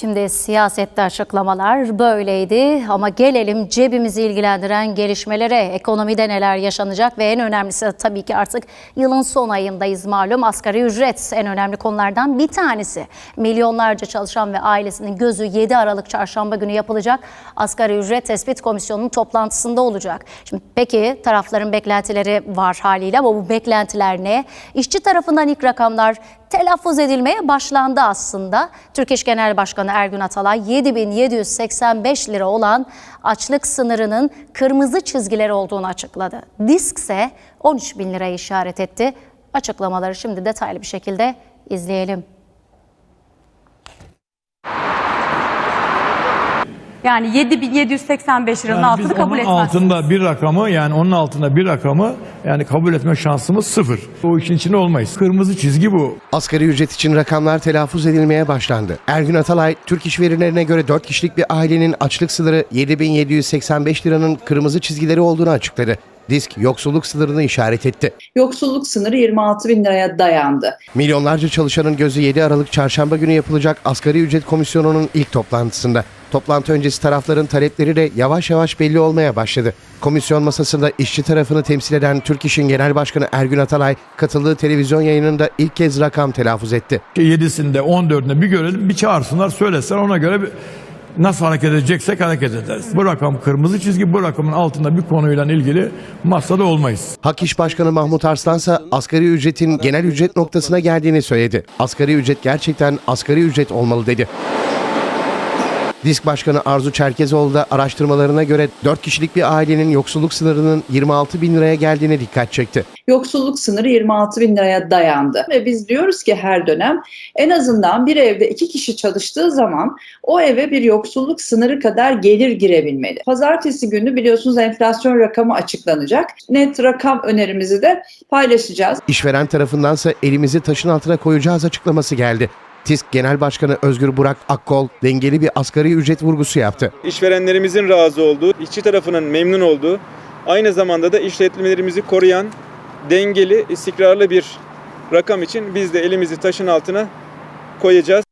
Şimdi siyasette açıklamalar böyleydi ama gelelim cebimizi ilgilendiren gelişmelere. Ekonomide neler yaşanacak ve en önemlisi tabii ki artık yılın son ayındayız malum. Asgari ücret en önemli konulardan bir tanesi. Milyonlarca çalışan ve ailesinin gözü 7 Aralık çarşamba günü yapılacak asgari ücret tespit komisyonunun toplantısında olacak. Şimdi peki tarafların beklentileri var haliyle ama bu beklentiler ne? İşçi tarafından ilk rakamlar telaffuz edilmeye başlandı aslında. Türk İş Genel Başkanı Ergün Atalay 7785 lira olan açlık sınırının kırmızı çizgileri olduğunu açıkladı. Disk ise 13 bin lirayı işaret etti. Açıklamaları şimdi detaylı bir şekilde izleyelim. Yani 7785 liranın Yani altını kabul onun etmez. altında bir rakamı yani onun altında bir rakamı yani kabul etme şansımız sıfır. O işin içinde olmayız. Kırmızı çizgi bu. Asgari ücret için rakamlar telaffuz edilmeye başlandı. Ergün Atalay, Türk İş verilerine göre 4 kişilik bir ailenin açlık sınırı 7785 liranın kırmızı çizgileri olduğunu açıkladı. Disk yoksulluk sınırını işaret etti. Yoksulluk sınırı 26 bin liraya dayandı. Milyonlarca çalışanın gözü 7 Aralık çarşamba günü yapılacak Asgari Ücret Komisyonu'nun ilk toplantısında. Toplantı öncesi tarafların talepleri de yavaş yavaş belli olmaya başladı. Komisyon masasında işçi tarafını temsil eden Türk İş'in Genel Başkanı Ergün Atalay katıldığı televizyon yayınında ilk kez rakam telaffuz etti. 7'sinde 14'ünde bir görelim bir çağırsınlar söylesinler ona göre bir, nasıl hareket edeceksek hareket ederiz. Bu rakam kırmızı çizgi bu rakamın altında bir konuyla ilgili masada olmayız. Hak İş Başkanı Mahmut Arslansa asgari ücretin genel ücret noktasına geldiğini söyledi. Asgari ücret gerçekten asgari ücret olmalı dedi. Disk Başkanı Arzu Çerkezoğlu da araştırmalarına göre 4 kişilik bir ailenin yoksulluk sınırının 26 bin liraya geldiğine dikkat çekti. Yoksulluk sınırı 26 bin liraya dayandı. Ve biz diyoruz ki her dönem en azından bir evde iki kişi çalıştığı zaman o eve bir yoksulluk sınırı kadar gelir girebilmeli. Pazartesi günü biliyorsunuz enflasyon rakamı açıklanacak. Net rakam önerimizi de paylaşacağız. İşveren tarafındansa elimizi taşın altına koyacağız açıklaması geldi. TİSK Genel Başkanı Özgür Burak Akkol dengeli bir asgari ücret vurgusu yaptı. işverenlerimizin razı olduğu, işçi tarafının memnun olduğu, aynı zamanda da işletmelerimizi koruyan dengeli, istikrarlı bir rakam için biz de elimizi taşın altına koyacağız.